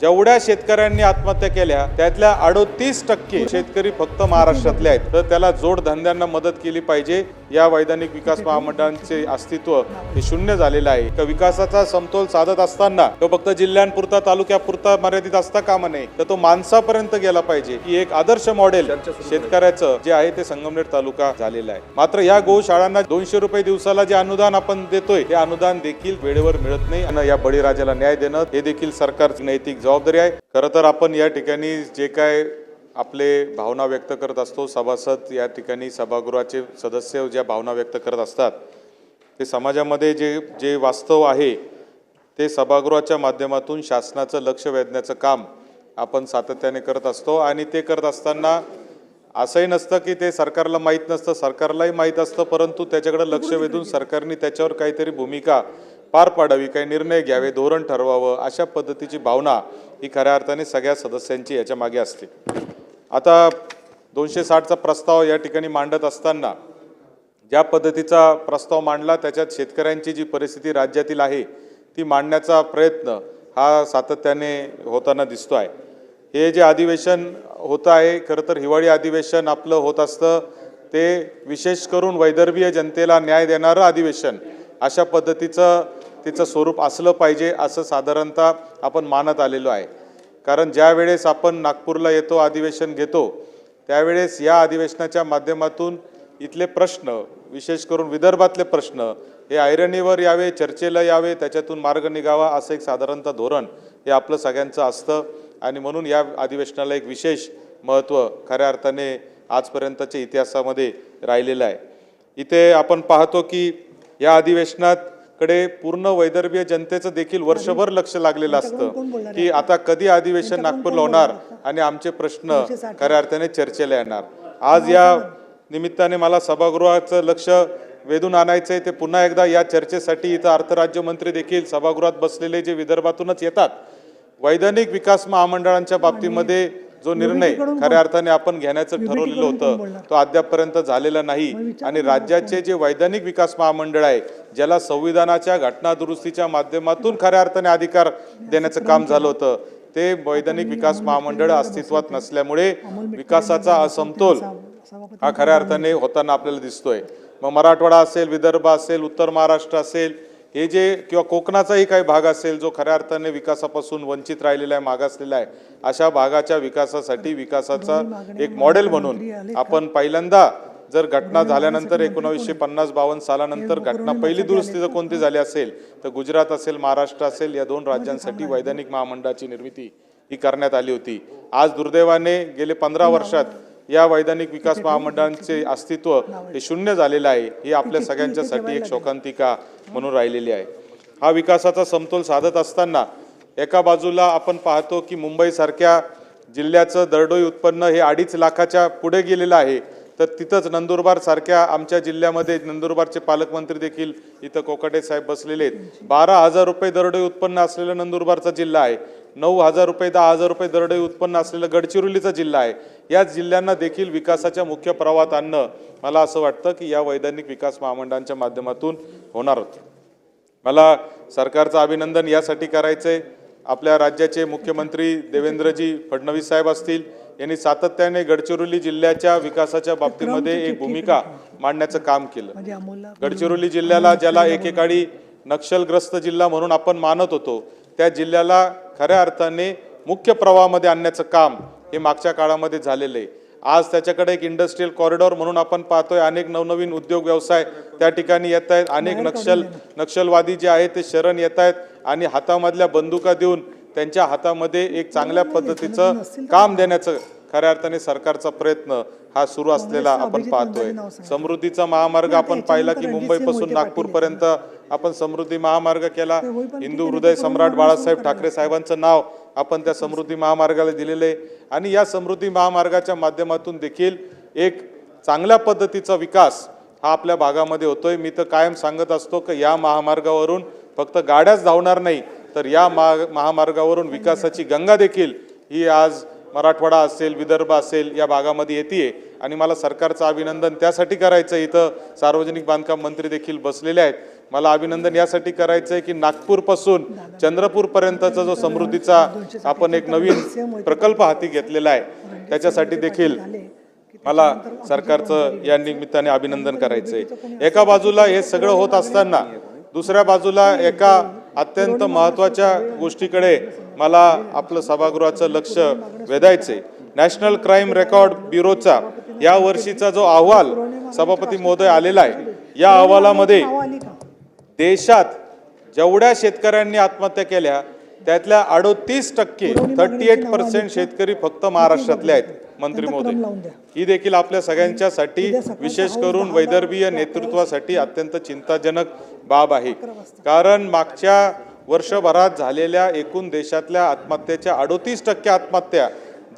जेवढ्या शेतकऱ्यांनी आत्महत्या केल्या त्यातल्या अडोतीस टक्के शेतकरी फक्त महाराष्ट्रातले आहेत. तर त्याला जोडधंद्यांना मदत केली पाहिजे. या वैधानिक विकास महामंडळांचे अस्तित्व हे शून्य झालेलं आहे. तर विकासाचा समतोल साधत असताना तो फक्त जिल्ह्यांपुरता तालुक्यापुरता मर्यादित असता कामा नये. तर तो माणसापर्यंत गेला पाहिजे. ही एक आदर्श मॉडेल शेतकऱ्याचं जे आहे ते संगमनेर तालुका झालेला आहे. मात्र या गोशाळांना दोनशे रुपये दिवसाला जे अनुदान आपण देतोय ते अनुदान देखील वेळेवर मिळत नाही. आणि या बळीराजाला न्याय देणं हे देखील सरकारची नैतिक जबाबदारी आहे. खरं तर आपण या ठिकाणी जे काय आपले भावना व्यक्त करत असतो सभासद या ठिकाणी सभागृहाचे सदस्य ज्या भावना व्यक्त करत असतात ते समाजामध्ये जे जे वास्तव आहे ते सभागृहाच्या माध्यमातून शासनाचं लक्ष वेधण्याचं काम आपण सातत्याने करत असतो आणि ते करत असताना असंही नसतं की ते सरकारला माहीत नसतं सरकारलाही माहीत असतं परंतु त्याच्याकडे लक्ष वेधून सरकारने त्याच्यावर काहीतरी भूमिका पार पाडावी काही निर्णय घ्यावे धोरण ठरवावं अशा पद्धतीची भावना ही खऱ्या अर्थाने सगळ्या सदस्यांची याच्या मागे असते. आता दोनशे साठचा प्रस्ताव या ठिकाणी मांडत असताना ज्या पद्धतीचा प्रस्ताव मांडला त्याच्यात शेतकऱ्यांची जी परिस्थिती राज्यातील आहे ती मांडण्याचा प्रयत्न हा सातत्याने होताना दिसतो आहे हे जे अधिवेशन होतं आहे खरं तर हिवाळी अधिवेशन आपलं होत असतं ते विशेष करून वैदर्भीय जनतेला न्याय देणारं अधिवेशन अशा पद्धतीचं तिचं स्वरूप असलं पाहिजे असं साधारणतः आपण मानत आलेलो आहे. कारण ज्या वेळेस आपण नागपूरला येतो अधिवेशन घेतो त्यावेळेस या अधिवेशनाच्या माध्यमातून इथले प्रश्न विशेष करून विदर्भातले प्रश्न हे ऐरणीवर यावे चर्चेला यावे त्याच्यातून मार्ग निघावा असं एक साधारणतः धोरण हे आपलं सगळ्यांचं असतं. आणि म्हणून या अधिवेशनाला एक विशेष महत्त्व खऱ्या अर्थाने आजपर्यंतच्या इतिहासामध्ये राहिलेलं आहे. इथे आपण पाहतो की या अधिवेशनात कडे पूर्ण वैदर्भीय जनतेचं देखील वर्षभर लक्ष लागलेलं असतं की आता कधी अधिवेशन नागपूरला होणार आणि आमचे प्रश्न खऱ्या अर्थाने चर्चेला येणार. आज या निमित्ताने मला सभागृहाचं लक्ष वेधून आणायचं आहे ते पुन्हा एकदा या चर्चेसाठी इथं अर्थराज्यमंत्री देखील सभागृहात बसलेले जे विदर्भातूनच येतात वैधानिक विकास महामंडळांच्या बाबतीमध्ये जो निर्णय खऱ्या अर्थाने आपण घेण्याचं ठरवलेलं होतं तो अद्यापपर्यंत झालेला नाही. आणि राज्याचे जे वैधानिक विकास महामंडळ आहे ज्याला संविधानाच्या घटना दुरुस्तीच्या माध्यमातून खऱ्या अर्थाने अधिकार देण्याचं काम झालं होतं ते वैधानिक विकास महामंडळ अस्तित्वात नसल्यामुळे विकासाचा असमतोल हा खऱ्या अर्थाने होताना आपल्याला दिसतोय. मग मराठवाडा असेल विदर्भ असेल उत्तर महाराष्ट्र असेल हे जे किंवा कोकणाचाही काही भाग असेल जो खऱ्या अर्थाने विकासापासून वंचित राहिलेला आहे मागासलेला आहे अशा भागाच्या विकासासाठी विकासाचा एक मॉडेल म्हणून आपण पहिल्यांदा जर घटना झाल्यानंतर एकोणावीसशे पन्नास बावन्न सालानंतर घटना पहिली दुरुस्ती जर कोणती झाली असेल तर गुजरात असेल महाराष्ट्र असेल या दोन राज्यांसाठी वैधानिक महामंडळाची निर्मिती ही करण्यात आली होती. आज दुर्दैवाने गेले पंधरा वर्षात या वैधानिक विकास महामंडळांचे अस्तित्व हे शून्य झालेलं आहे ही आपल्या सगळ्यांच्यासाठी एक शोकांतिका म्हणून राहिलेली आहे. हा विकासाचा समतोल साधत असताना एका बाजूला आपण पाहतो की मुंबईसारख्या जिल्ह्याचं दरडोई उत्पन्न हे अडीच लाखाच्या पुढे गेलेलं आहे तर तिथंच नंदुरबार सारख्या आमच्या जिल्ह्यामध्ये नंदुरबारचे पालकमंत्री देखील इथं कोकाटे साहेब बसलेले आहेत. बारा हजार रुपये दरडोई उत्पन्न असलेला नंदुरबारचा जिल्हा आहे नऊ हजार रुपये दहा हजार रुपये दरडोई उत्पन्न असलेला गडचिरोलीचा जिल्हा आहे. याच जिल्ह्यांना देखील विकासाच्या मुख्य प्रवाहात आणणं मला असं वाटतं की या वैधानिक विकास महामंडळांच्या माध्यमातून होणार होतं. मला सरकारचं अभिनंदन यासाठी करायचं आहे आपल्या राज्याचे मुख्यमंत्री देवेंद्रजी फडणवीस साहेब असतील यांनी सातत्याने गडचिरोली जिल्ह्याच्या विकासाच्या बाबतीमध्ये एक भूमिका मांडण्याचं काम केलं. म्हणजे गडचिरोली जिल्ह्याला ज्याला एकेकाळी नक्षलग्रस्त जिल्हा म्हणून आपण मानत होतो त्या जिल्ह्याला खऱ्या अर्थाने मुख्य प्रवाहामध्ये आणण्याचं काम हे मागच्या काळामध्ये झालेलं आहे. आज त्याच्याकडे एक इंडस्ट्रीयल कॉरिडॉर म्हणून आपण पाहतोय अनेक नवनवीन उद्योग व्यवसाय त्या ठिकाणी येत आहेत. अनेक नक्षल नक्षलवादी जे आहेत ते शरण येत आहेत आणि हातामधल्या बंदुका देऊन त्यांच्या हातामध्ये एक चांगल्या पद्धतीचं काम देण्याचं खऱ्या अर्थाने सरकारचा प्रयत्न हा सुरू असलेला आपण पाहतोय. समृद्धीचा महामार्ग आपण पाहिला की मुंबईपासून नागपूरपर्यंत आपण समृद्धी महामार्ग केला. हिंदू हृदय सम्राट बाळासाहेब ठाकरे साहेबांचं नाव आपण त्या समृद्धी महामार्गाला दिलेलं. आहे आणि या समृद्धी महामार्गाच्या माध्यमातून देखील एक चांगल्या पद्धतीचा विकास हा आपल्या भागामध्ये होतोय. मी तर कायम सांगत असतो की या महामार्गावरून फक्त गाड्याच धावणार नाही तर या महामार्गावरून विकासाची गंगा देखील ही आज मराठवाडा असेल विदर्भ असेल या भागामध्ये येते आणि मला सरकारचं अभिनंदन त्यासाठी करायचं इथं सार्वजनिक बांधकाम मंत्री देखील बसलेले आहेत. मला अभिनंदन यासाठी करायचं आहे की नागपूरपासून चंद्रपूरपर्यंतचा जो समृद्धीचा आपण एक नवीन प्रकल्प हाती घेतलेला आहे त्याच्यासाठी देखील मला सरकारचं या निमित्ताने अभिनंदन करायचंय. एका बाजूला हे सगळं होत असताना दुसऱ्या बाजूला एका अत्यंत महत्त्वाच्या गोष्टीकडे मला आपलं सभागृहाचं लक्ष वेधायचंय. नॅशनल क्राईम रेकॉर्ड ब्युरोचा या वर्षीचा जो अहवाल सभापती महोदय आलेला आहे या अहवालामध्ये देशात जेवढ्या शेतकऱ्यांनी आत्महत्या केल्या त्यातल्या अडोतीस टक्के थर्टी एट पर्सेंट शेतकरी फक्त महाराष्ट्रातले आहेत मंत्री महोदय ही देखील आपल्या सगळ्यांच्यासाठी विशेष करून वैदर्भीय नेतृत्वासाठी अत्यंत चिंताजनक बाब आहे. कारण मागच्या वर्षभरात झालेल्या एकूण देशातल्या आत्महत्येच्या अडोतीस टक्के आत्महत्या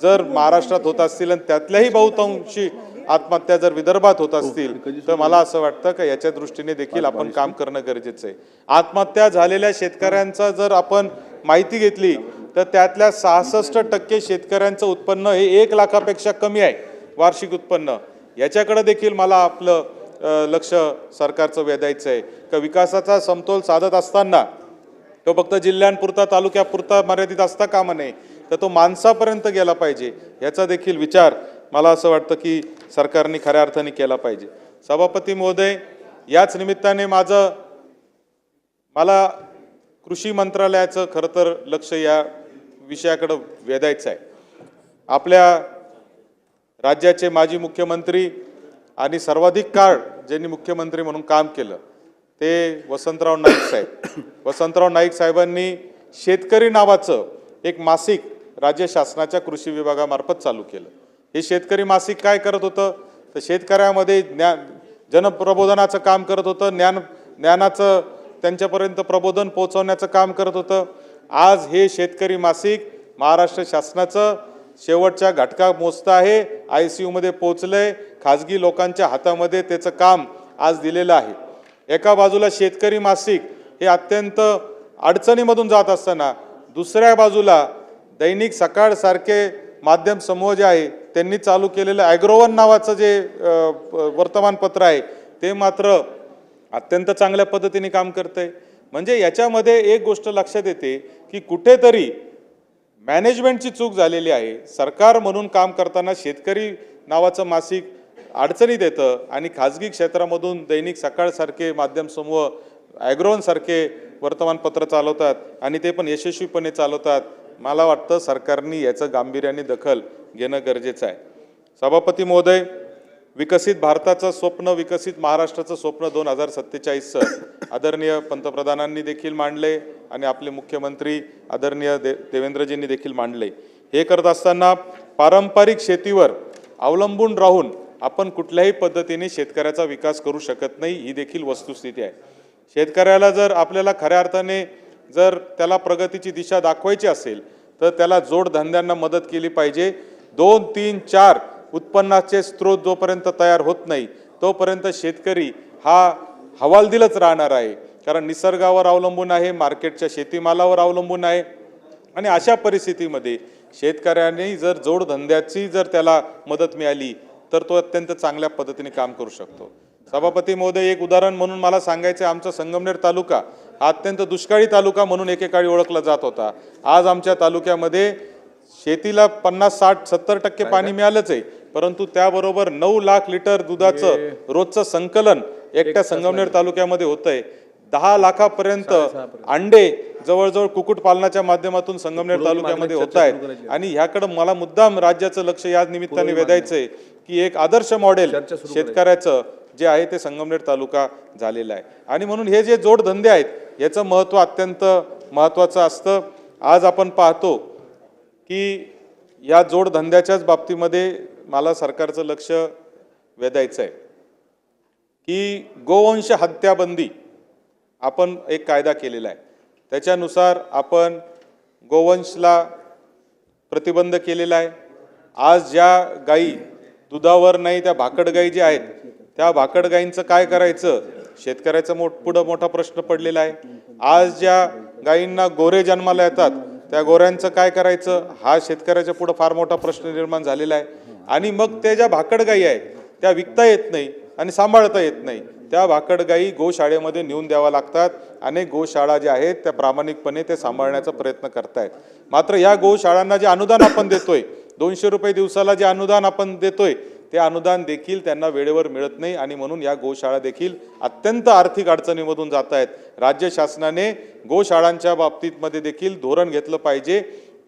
जर महाराष्ट्रात होत असतील आणि त्यातल्याही बहुतांशी आत्महत्या जर विदर्भात होत असतील तर मला असं वाटतं का याच्या दृष्टीने देखील आपण काम करणं गरजेचं आहे. आत्महत्या झालेल्या शेतकऱ्यांचा जर आपण माहिती घेतली तर त्यातल्या सहासष्ट टक्के शेतकऱ्यांचं उत्पन्न हे एक लाखापेक्षा कमी आहे वार्षिक उत्पन्न. याच्याकडे देखील मला आपलं लक्ष सरकारचं वेधायचं आहे. का विकासाचा समतोल साधत असताना तो फक्त जिल्ह्यांपुरता तालुक्यापुरता मर्यादित असता कामा नये तर तो माणसापर्यंत गेला पाहिजे याचा देखील विचार मला असं वाटतं की सरकारने खऱ्या अर्थाने केला पाहिजे. सभापती महोदय याच निमित्ताने माझं मला कृषी मंत्रालयाचं खरं तर लक्ष या विषयाकडं वेधायचं आहे. आपल्या राज्याचे माजी मुख्यमंत्री आणि सर्वाधिक काळ ज्यांनी मुख्यमंत्री म्हणून काम केलं ते वसंतराव नाईक साहेब. वसंतराव नाईक साहेबांनी शेतकरी नावाचं एक मासिक राज्य शासनाच्या कृषी विभागामार्फत चालू केलं. हे शेतकरी मासिक काय करत होतं? तर शेतकऱ्यामध्ये ज्ञान जनप्रबोधनाचं काम करत होतं. ज्ञान ज्ञानाचं त्यांच्यापर्यंत प्रबोधन पोहोचवण्याचं काम करत होतं. आज हे शेतकरी मासिक महाराष्ट्र शासनाचं शेवटच्या घटका मोजतं आहे. आय सी यूमध्ये पोचलंय खाजगी लोकांच्या हातामध्ये त्याचं काम आज दिलेलं आहे. एका बाजूला शेतकरी मासिक हे अत्यंत अडचणीमधून जात असताना दुसऱ्या बाजूला दैनिक सकाळसारखे माध्यम समूह जे आहे त्यांनी चालू केलेलं ॲग्रोवन नावाचं जे वर्तमानपत्र आहे ते मात्र अत्यंत चांगल्या पद्धतीने काम करतंय. म्हणजे याच्यामध्ये एक गोष्ट लक्षात येते की कुठेतरी मॅनेजमेंटची चूक झालेली आहे. सरकार म्हणून काम करताना शेतकरी नावाचं मासिक अडचणीत येतं आणि खाजगी क्षेत्रामधून दैनिक सकाळसारखे माध्यम समूह वर्तमानपत्र चालवतात आणि ते पण यशस्वीपणे चालवतात. मला वाटतं सरकारने याचं गांभीर्याने दखल घेणं गरजेचं आहे. सभापती महोदय विकसित भारताचं स्वप्न विकसित महाराष्ट्राचं स्वप्न दोन हजार सत्तेचाळीसचं आदरणीय पंतप्रधानांनी देखील मांडले आणि आपले मुख्यमंत्री आदरणीय दे देवेंद्रजींनी देखील मांडले. हे करत असताना पारंपरिक शेतीवर अवलंबून राहून आपण कुठल्याही पद्धतीने शेतकऱ्याचा विकास करू शकत नाही ही देखील वस्तुस्थिती आहे. शेतकऱ्याला जर आपल्याला खऱ्या अर्थाने जर त्याला प्रगतीची दिशा दाखवायची असेल तर त्याला जोडधंद्यांना मदत केली पाहिजे. दोन तीन चार उत्पन्नाचे स्रोत जोपर्यंत तयार होत नाही तोपर्यंत शेतकरी हा हवालदिलच राहणार आहे. कारण निसर्गावर अवलंबून आहे मार्केटच्या शेतीमालावर अवलंबून आहे. आणि अशा परिस्थितीमध्ये शेतकऱ्यांनी जर जोडधंद्याची जर त्याला मदत मिळाली तर तो अत्यंत चांगल्या पद्धतीने काम करू शकतो. सभापती महोदय एक उदाहरण म्हणून मला सांगायचं आमचा संगमनेर तालुका हा अत्यंत दुष्काळी तालुका म्हणून एकेकाळी ओळखला जात होता. आज आमच्या तालुक्यामध्ये शेतीला पन्नास साठ सत्तर टक्के पाणी मिळालंच आहे. परंतु त्याबरोबर नऊ लाख लिटर दुधाचं रोजचं संकलन एकट्या संगमनेर तालुक्यामध्ये होतंय. दहा लाखापर्यंत अंडे जवळजवळ कुक्कुट पालनाच्या माध्यमातून संगमनेर तालुक्यामध्ये होत आहेत आणि ह्याकडे मला मुद्दाम राज्याचं लक्ष या निमित्ताने वेधायचंय की एक आदर्श मॉडेल शेतकऱ्याचं जे आहे ते संगमनेर तालुका झालेला आहे. आणि म्हणून हे जे जोडधंदे आहेत याचं महत्त्व अत्यंत महत्त्वाचं असतं. आज आपण पाहतो की या जोडधंद्याच्याच बाबतीमध्ये मला सरकारचं लक्ष वेधायचं आहे की गोवंश हत्याबंदी आपण एक कायदा केलेला आहे. त्याच्यानुसार आपण गोवंशला प्रतिबंध केलेला आहे. आज ज्या गाई दुधावर नाही त्या भाकड गाई ज्या आहेत त्या भाकड गाईंचं काय करायचं? शेतकऱ्याचा मोठ पुढं मोठा प्रश्न पडलेला आहे. आज ज्या गायींना गोरे जन्माला येतात त्या गोऱ्यांचं काय करायचं? हा शेतकऱ्याच्या पुढं फार मोठा प्रश्न निर्माण झालेला आहे. आणि मग त्या ज्या भाकड आहेत त्या विकता येत नाही आणि सांभाळता येत नाही. त्या भाकड गाई गोशाळेमध्ये नेऊन द्याव्या लागतात अनेक गोशाळा ज्या आहेत त्या प्रामाणिकपणे ते सांभाळण्याचा प्रयत्न करतायत. मात्र या गोशाळांना जे अनुदान आपण देतोय दोनशे रुपये दिवसाला जे अनुदान आपण देतोय ते अनुदान देखील त्यांना वेळेवर मिळत नाही आणि म्हणून या गोशाळा देखील अत्यंत आर्थिक अडचणीमधून जात आहेत. राज्य शासनाने गोशाळांच्या बाबतीतमध्ये देखील धोरण घेतलं पाहिजे.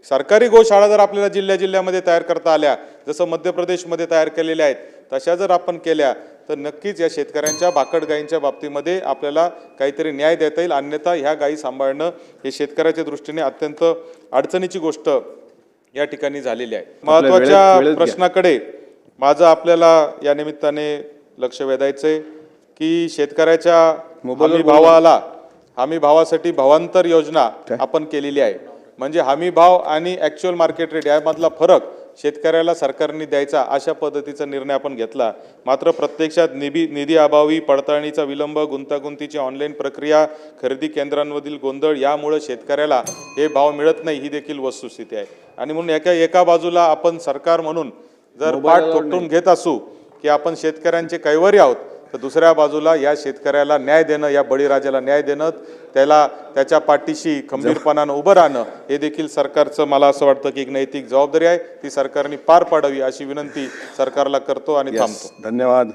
सरकारी गोशाळा जर आपल्याला जिल्ह्या जिल्ह्यामध्ये तयार करता आल्या जसं मध्य प्रदेशमध्ये तयार केलेल्या आहेत तशा जर आपण केल्या तर नक्कीच या शेतकऱ्यांच्या भाकड गायींच्या बाबतीमध्ये आपल्याला काहीतरी न्याय देता येईल. अन्यथा ह्या गायी सांभाळणं हे शेतकऱ्याच्या दृष्टीने अत्यंत अडचणीची गोष्ट या ठिकाणी झालेली आहे. महत्त्वाच्या. प्रश्नाकडे माझं आपल्याला या निमित्ताने लक्ष वेधायचंय की शेतकऱ्याच्या हमी भावाला हमी भावासाठी भावांतर योजना आपण केलेली आहे. म्हणजे हमी भाव आणि ऍक्च्युअल मार्केट रेट यामधला फरक शेतकऱ्याला सरकारने द्यायचा अशा पद्धतीचा निर्णय आपण घेतला. मात्र प्रत्यक्षात निधी निधी अभावी पडताळणीचा विलंब गुंतागुंतीची ऑनलाईन प्रक्रिया खरेदी केंद्रांमधील गोंधळ यामुळे शेतकऱ्याला हे भाव मिळत नाही ही देखील वस्तुस्थिती आहे. आणि म्हणून एका एका बाजूला आपण सरकार म्हणून जर पाठ थोपटून घेत असू की आपण शेतकऱ्यांचे कैवारी आहोत तर दुसऱ्या बाजूला या शेतकऱ्याला न्याय देणं या बळीराजाला न्याय देणं त्याला त्याच्या पाठीशी खंबीरपणानं उभं राहणं हे देखील सरकारचं मला असं वाटतं की एक नैतिक जबाबदारी आहे. ती सरकारने पार पाडावी अशी विनंती सरकारला करतो आणि थांबतो. धन्यवाद.